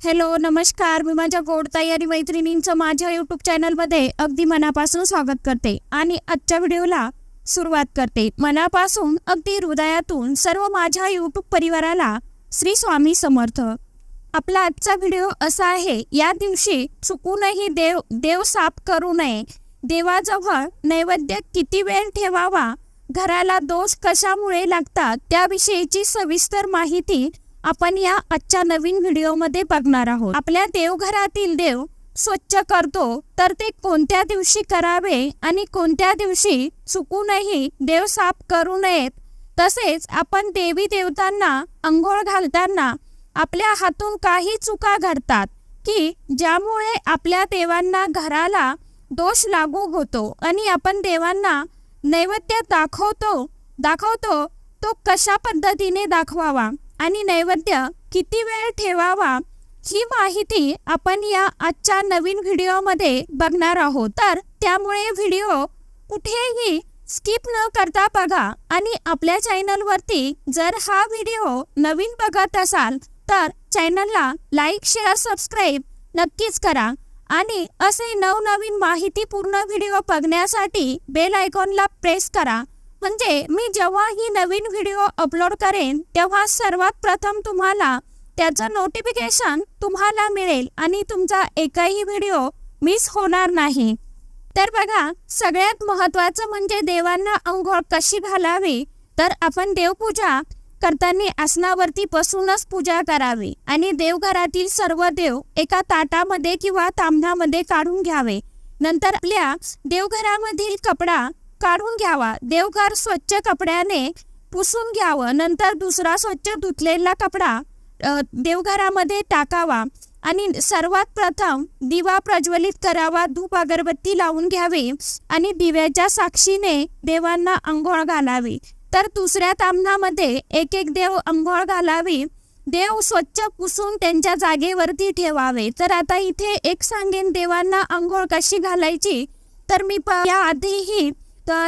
Hello नमस्कार. मी माझ्या गोडताई आणि मैत्रिणींचं माझ्या यूट्यूब चॅनलमध्ये अगदी मनापासून स्वागत करते आणि आजच्या व्हिडिओला सुरुवात करते. मनापासून अगदी हृदयातून सर्व माझ्या यूट्यूब परिवाराला श्री स्वामी समर्थ. आपला आजचा व्हिडिओ असा आहे या दिवशी चुकूनही देव देव साफ करू नये. देवाजवळ नैवेद्य किती वेळ ठेवावा घराला दोष कशामुळे लागतात त्याविषयीची सविस्तर माहिती आपण या आजच्या नवीन व्हिडिओमध्ये बघणार आहोत. आपल्या देवघरातील देव स्वच्छ करतो तर ते कोणत्या दिवशी करावे आणि कोणत्या दिवशी चुकूनही देव साफ करू नयेत. तसेच आपण देवी देवतांना अंघोळ घालताना आपल्या हातून काही चुका घडतात की ज्यामुळे आपल्या देवांना घराला दोष लागू होतो आणि आपण देवांना नैवेद्य दाखवतो दाखवतो तो कशा पद्धतीने दाखवावा? आणि नैवेद्य किती वेळ ठेवावा ही माहिती आपण या आजच्या नवीन व्हिडिओमध्ये बघणार आहोत. तर त्यामुळे व्हिडिओ कुठेही स्किप न करता बघा आणि आपल्या चॅनलवरती जर हा व्हिडिओ नवीन बघत असाल तर चॅनलला लाईक शेअर सबस्क्राईब नक्कीच करा आणि असे नवनवीन माहितीपूर्ण व्हिडिओ बघण्यासाठी बेल आयकॉनला प्रेस करा. म्हणजे मी जेव्हा ही नवीन व्हिडिओ अपलोड करेन तेव्हा सर्वात प्रथम तुम्हाला त्याचं नोटिफिकेशन तुम्हाला मिळेल आणि तुमचा एकही व्हिडिओ मिस होणार नाही. तर बघा सगळ्यात महत्त्वाचं म्हणजे देवांना अंघोळ कशी घालावी? तर आपण देवपूजा करताना आसनावरती बसूनच पूजा करावी आणि देवघरातील सर्व देव एका ताटामध्ये किंवा तांबणामध्ये काढून घ्यावे. नंतर आपल्या देवघरामधील कपडा काढून घ्यावा. देवघर स्वच्छ कपड्याने पुसून घ्यावं. नंतर दुसरा स्वच्छ धुतलेला कपडा देवघरामध्ये टाकावा आणि सर्वात प्रथम दिवा प्रज्वलित करावा. धूप अगरबत्ती लावून घ्यावी आणि दिव्याच्या साक्षीने देवांना अंघोळ घालावी. तर दुसऱ्या तामणामध्ये एक एक देव अंघोळ घालावी. देव स्वच्छ पुसून त्यांच्या जागेवरती ठेवावे. तर आता इथे एक सांगेन देवांना अंघोळ कशी घालायची? तर मी प- या आधीही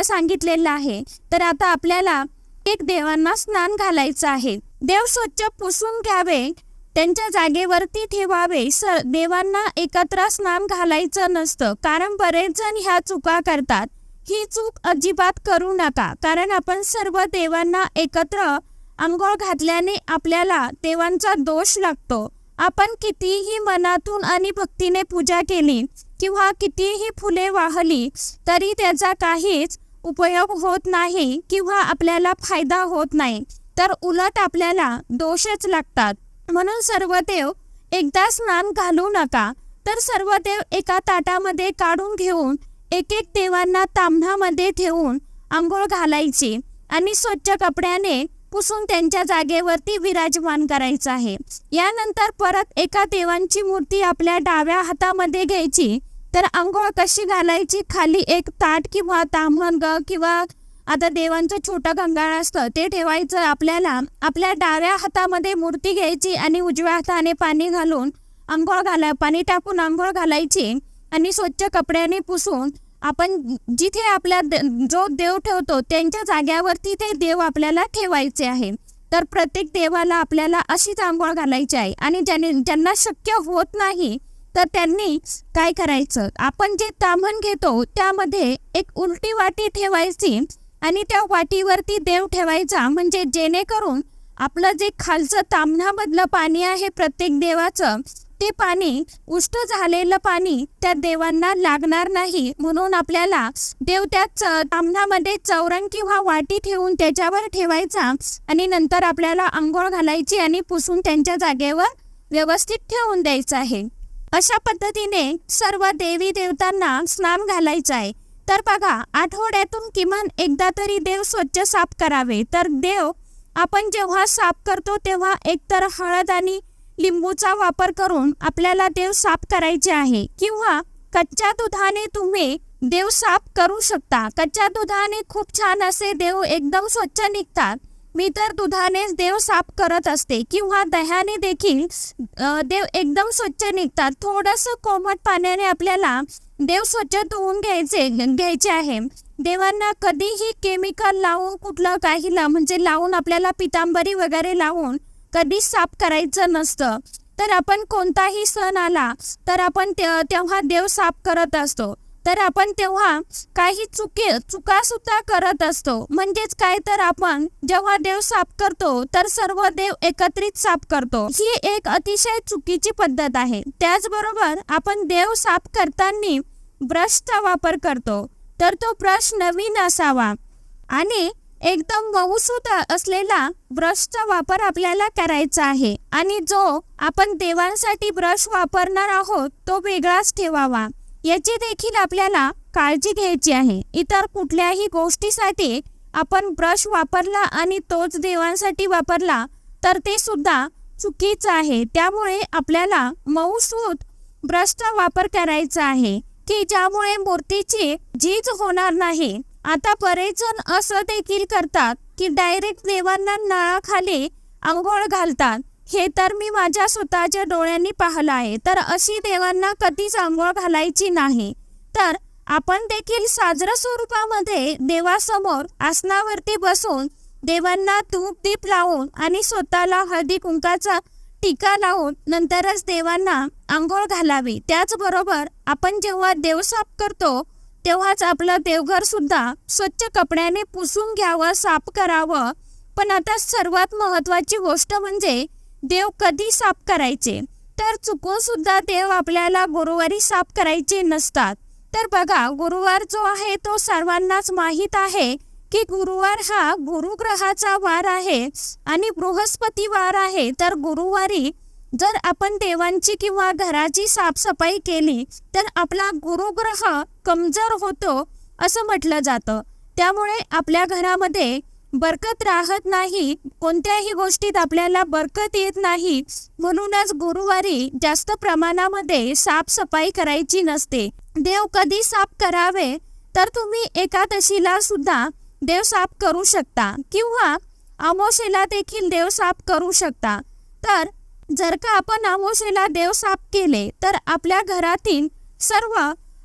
सांगितलेलं आहे. तर आता आपल्याला एक देवांना स्नान घालायचं आहे. देव स्वच्छ पुसून घ्यावे. त्यांच्या जागेवरती ठेवावे. सर देवांना एकत्र स्नान घालायचं नसतं. कारण बरेच जण ह्या चुका करतात. ही चूक अजिबात करू नका. कारण आपण सर्व देवांना एकत्र अंघोळ घातल्याने आपल्याला देवांचा दोष लागतो. आपण कितीही मनातून आणि भक्तीने पूजा केली किंवा कितीही फुले वाहली तरी त्याचा काहीच उपयोग होत नाही किंवा आपल्याला फायदा होत नाही. तर उलट आपल्याला दोषच लागतात. म्हणून सर्वदेव एकदा स्नान घालू नका. तर सर्वदेव एका ताटामध्ये काढून घेऊन एक एक देवांना तांबणामध्ये ठेवून आंघोळ घालायची आणि स्वच्छ कपड्याने पुसून त्यांच्या जागेवरती विराजमान करायचं आहे. यानंतर परत एका देवांची मूर्ती आपल्या डाव्या हातामध्ये घ्यायची तर आंघोळ कशी घालायची? खाली एक ताट किंवा ताम्हण ग किंवा आता देवांचं छोटं गंगाळ असतं ते ठेवायचं आपल्याला. आपल्या डाव्या हातामध्ये मूर्ती घ्यायची आणि उजव्या हाताने पाणी घालून आंघोळ घाला पाणी टाकून आंघोळ घालायची आणि स्वच्छ कपड्याने पुसून आपण जिथे आपल्या दे- जो देव ठेवतो त्यांच्या जाग्यावरती ते देव आपल्याला ठेवायचे आहे. तर प्रत्येक देवाला आपल्याला अशीच आंघोळ घालायची आहे आणि ज्याने ज्यांना शक्य होत नाही तर त्यांनी काय करायचं? आपण जे ताम्हण घेतो त्यामध्ये एक उलटी वाटी ठेवायची आणि त्या वाटीवरती देव ठेवायचा. म्हणजे जेणेकरून आपलं जे खालचं ताम्हणामधलं पाणी आहे प्रत्येक देवाचं ते पाणी उष्ट झालेलं पाणी त्या देवांना लागणार नाही. म्हणून आपल्याला देव त्या च- ताम्हणामध्ये चौरंग किंवा वाटी ठेवून त्याच्यावर ठेवायचा आणि नंतर आपल्याला आंघोळ घालायची आणि पुसून त्यांच्या जागेवर व्यवस्थित ठेवून द्यायचं आहे. अशा पद्धतीने सर्व देवी देवतांना स्नान घालायचं आहे. तर बघा आठवड्यातून किमान एकदा तरी देव स्वच्छ साफ करावे. तर देव आपण जेव्हा साफ करतो तेव्हा एकतर हळद आणि लिंबूचा वापर करून आपल्याला देव साफ करायचे आहे. किंवा कच्च्या दुधाने तुम्ही देव साफ करू शकता. कच्च्या दुधाने खूप छान असे देव एकदम स्वच्छ निघतात. मी तर दुधानेच देव साफ करत असते किंवा दह्याने देखील देव एकदम स्वच्छ निघतात. थोडंसं कोमट पाण्याने आपल्याला देव स्वच्छ धुवून घ्यायचे घ्यायचे आहे. देवांना कधीही केमिकल लावून कुठलं काही ला म्हणजे लावून आपल्याला पितांबरी वगैरे लावून कधीच साफ करायचं नसतं. तर आपण कोणताही सण आला तर आपण ते- तेव्हा देव साफ करत असतो. तर आपण तेव्हा काही चुकी चुका सुद्धा करत असतो. म्हणजेच काय तर आपण जेव्हा देव साफ करतो तर सर्व देव एकत्रित साफ करतो. ही एक अतिशय चुकीची पद्धत आहे. त्याचबरोबर आपण देव साफ करताना ब्रशचा वापर करतो. तर तो ब्रश नवीन असावा. आणि एकदम मऊसूत असलेला ब्रशचा वापर आपल्याला करायचा आहे. आणि जो आपण देवांसाठी ब्रश वापरणार आहोत तो वेगळाच ठेवावा. याची देखील आपल्याला काळजी घ्यायची आहे. इतर कुठल्याही गोष्टीसाठी आपण ब्रश वापरला आणि तोच देवांसाठी वापरला तर ते सुद्धा चुकीचं आहे. त्यामुळे आपल्याला मऊसूत ब्रशचा वापर करायचा आहे की ज्यामुळे मूर्तीची झीज होणार नाही. आता बरेच जण असं देखील करतात की डायरेक्ट देवांना नळाखाली आंघोळ घालतात. हे तर मी माझ्या स्वतःच्या डोळ्यांनी पाहिलं आहे. तर अशी देवांना कधीच आंघोळ घालायची नाही. तर आपण देखील साजरं स्वरूपामध्ये देवासमोर आसनावरती बसून देवांना धूप दीप लावून आणि स्वतःला हळदी कुंकाचा टीका लावून नंतरच देवांना आंघोळ घालावी. त्याचबरोबर आपण जेव्हा देव साफ करतो तेव्हाच आपलं देवघर सुद्धा स्वच्छ कपड्याने पुसून घ्यावं साफ करावं. पण आता सर्वात महत्वाची गोष्ट म्हणजे देव कधी साफ करायचे? तर चुकून सुद्धा देव आपल्याला गुरुवारी साफ करायचे नसतात. तर बघा गुरुवार जो आहे तो सर्वांनाच माहीत आहे की गुरुवार हा गुरुग्रहाचा वार आहे आणि बृहस्पती वार आहे. तर गुरुवारी जर आपण देवांची किंवा घराची साफसफाई केली तर आपला गुरुग्रह कमजोर होतो असं म्हटलं जातं. त्यामुळे आपल्या घरामध्ये बरकत राहत नाही कोणत्याही गोष्टीत आपल्याला बरकत येत नाही. म्हणूनच गुरुवारी जास्त प्रमाणामध्ये साफसफाई करायची नसते. देव कधी साफ करावे? तर तुम्ही एकादशीला सुद्धा देव साफ करू शकता. किंवा अमोशेला देखील देव साफ करू शकता. तर जर का आपण अमोशेला देव साफ केले तर आपल्या घरातील सर्व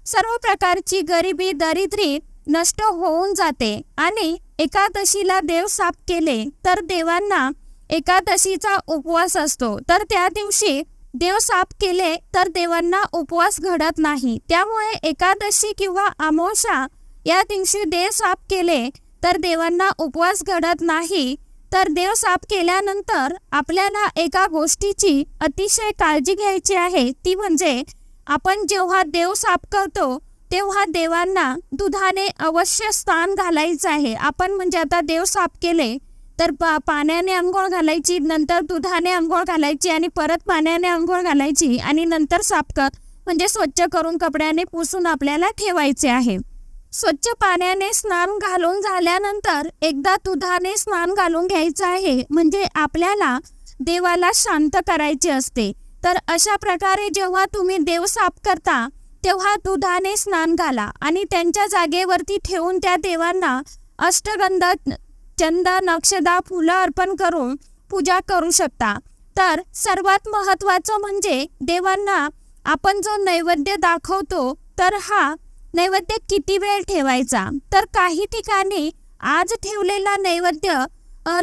सर्व प्रकारची गरिबी दरिद्री नष्ट होऊन जाते आणि एकादशीला देव साफ केले तर देवांना एकादशीचा उपवास असतो. तर त्या दिवशी देव साफ केले तर देवांना उपवास घडत नाही. त्यामुळे एकादशी किंवा अमावस्या या दिवशी देव साफ केले तर देवांना उपवास घडत नाही. तर देव साफ केल्यानंतर आपल्याला एका गोष्टीची अतिशय काळजी घ्यायची आहे. ती म्हणजे आपण जेव्हा देव साफ करतो तेव्हा देवांना दुधाने अवश्य स्नान घालायचं आहे. आपण म्हणजे आता देव साफ केले तर पा पाण्याने अंघोळ घालायची नंतर दुधाने अंघोळ घालायची आणि परत पाण्याने अंघोळ घालायची आणि नंतर साफ कर म्हणजे स्वच्छ करून कपड्याने पुसून आपल्याला ठेवायचे आहे. स्वच्छ पाण्याने स्नान घालून झाल्यानंतर एकदा दुधाने स्नान घालून घ्यायचं आहे म्हणजे आपल्याला देवाला शांत करायचे असते. तर अशा प्रकारे जेव्हा तुम्ही देव साफ करता तेव्हा दुधाने स्नान घाला आणि त्यांच्या जागेवरती ठेवून त्या देवांना अष्टगंध चंद नक्षदा फुलं अर्पण करून पूजा करू शकता. तर सर्वात महत्त्वाचं म्हणजे देवांना आपण जो नैवेद्य दाखवतो तर हा नैवेद्य किती वेळ ठेवायचा? तर काही ठिकाणी आज ठेवलेला नैवेद्य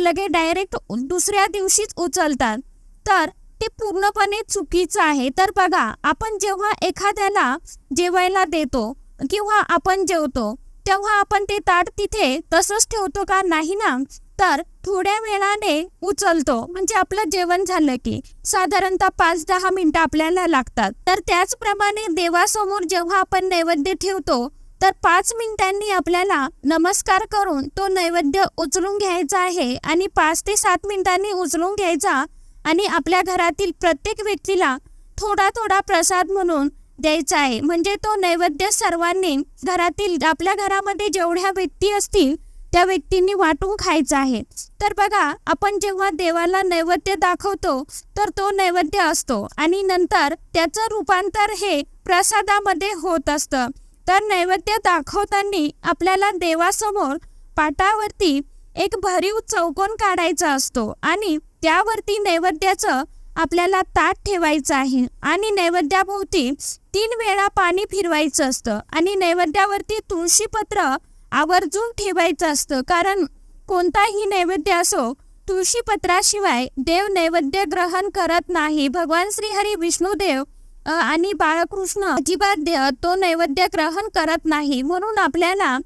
लगे डायरेक्ट दुसऱ्या दिवशीच उचलतात. तर ते पूर्णपणे चुकीचं आहे. तर बघा आपण जेव्हा एखाद्याला जेवायला देतो किंवा आपण जेवतो तेव्हा आपण ते ताट तिथे तसंच ठेवतो का? नाही ना? तर थोड्या वेळाने उचलतो. म्हणजे आपलं जेवण झालं की साधारणतः पाच दहा मिनिटं आपल्याला लागतात. तर त्याचप्रमाणे देवासमोर जेव्हा आपण नैवेद्य ठेवतो तर पाच मिनिटांनी आपल्याला नमस्कार करून तो नैवेद्य उचलून घ्यायचा आहे आणि पाच ते सात मिनिटांनी उचलून घ्यायचा आणि आपल्या घरातील प्रत्येक व्यक्तीला थोडा थोडा प्रसाद म्हणून द्यायचा आहे. म्हणजे तो नैवेद्य सर्वांनी घरातील आपल्या घरामध्ये जेवढ्या व्यक्ती असतील त्या व्यक्तींनी वाटून खायचा आहे. तर बघा आपण जेव्हा देवाला नैवेद्य दाखवतो तर तो नैवेद्य असतो. आणि नंतर त्याचं रूपांतर हे प्रसादामध्ये होत असतं. तर नैवेद्य दाखवताना आपल्याला देवासमोर पाटावरती एक भरीव चौकोन काढायचा असतो. आणि त्यावरती नैवेद्याचं आपल्याला ताट ठेवायचं आहे. आणि नैवेद्याभोवती तीन वेळा पाणी फिरवायचं असतं. आणि नैवेद्यावरती तुळशीपत्र आवर्जून ठेवायचं असतं. कारण कोणताही नैवेद्य असो तुळशीपत्राशिवाय देव नैवेद्य ग्रहण करत नाही. भगवान श्रीहरी विष्णुदेव अ, आणि बाळकृष्ण अजिबात दे- तो नैवेद्य ग्रहण करत नाही. म्हणून आपल्याला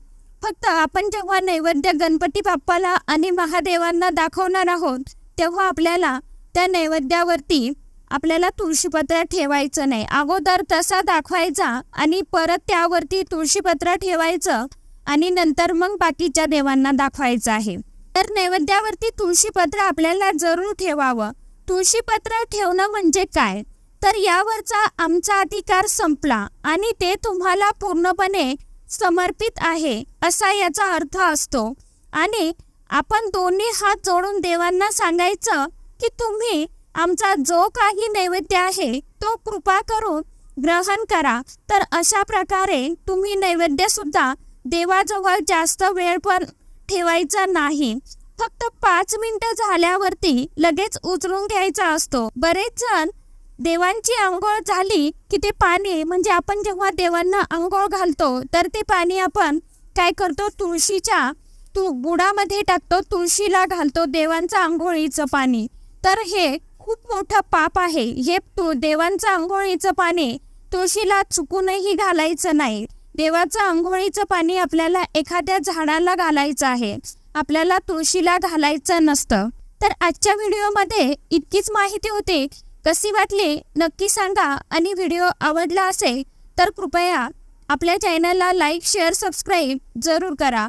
फक्त आपण जेव्हा नैवेद्य गणपती बाप्पाला आणि महादेवांना दाखवणार आहोत तेव्हा आपल्याला त्या नैवेद्यावरती आपल्याला तुळशीपत्र ठेवायचं नाही. अगोदर तसा दाखवायचा आणि परत त्यावरती तुळशीपत्र ठेवायचं आणि नंतर मग बाकीच्या देवांना दाखवायचं आहे. तर नैवेद्यावरती तुळशीपत्र आपल्याला जरूर ठेवावं. तुळशीपत्र ठेवणं म्हणजे काय? तर यावरचा आमचा अधिकार संपला आणि ते तुम्हाला पूर्णपणे समर्पित आहे असा याचा अर्थ असतो. आणि आपण दोन्ही हात जोडून देवांना सांगायचं की तुम्ही आमचा जो काही नैवेद्य आहे तो कृपा करून ग्रहण करा. तर अशा प्रकारे तुम्ही नैवेद्य सुद्धा देवाजवळ जास्त वेळ पण ठेवायचा नाही. फक्त पाच मिनिटं झाल्यावरती लगेच उचलून घ्यायचा असतो. बरेच जण देवांची आंघोळ झाली की ते पाणी म्हणजे आपण जेव्हा देवांना आंघोळ घालतो तर ते पाणी आपण काय करतो? तुळशीच्या तू गुडामध्ये टाकतो तुळशीला घालतो देवांचं आंघोळीचं पाणी. तर हे खूप मोठं पाप आहे. हे तु देवांचं आंघोळीचं पाणी तुळशीला चुकूनही घालायचं नाही. देवाचं आंघोळीचं पाणी आपल्याला एखाद्या झाडाला घालायचं आहे. आपल्याला तुळशीला घालायचं नसतं. तर आजच्या व्हिडिओमध्ये इतकीच माहिती होती. कशी वाटली? नक्की सांगा. आणि व्हिडिओ आवडला असेल तर कृपया आपल्या चॅनलला लाईक शेअर सबस्क्राईब जरूर करा.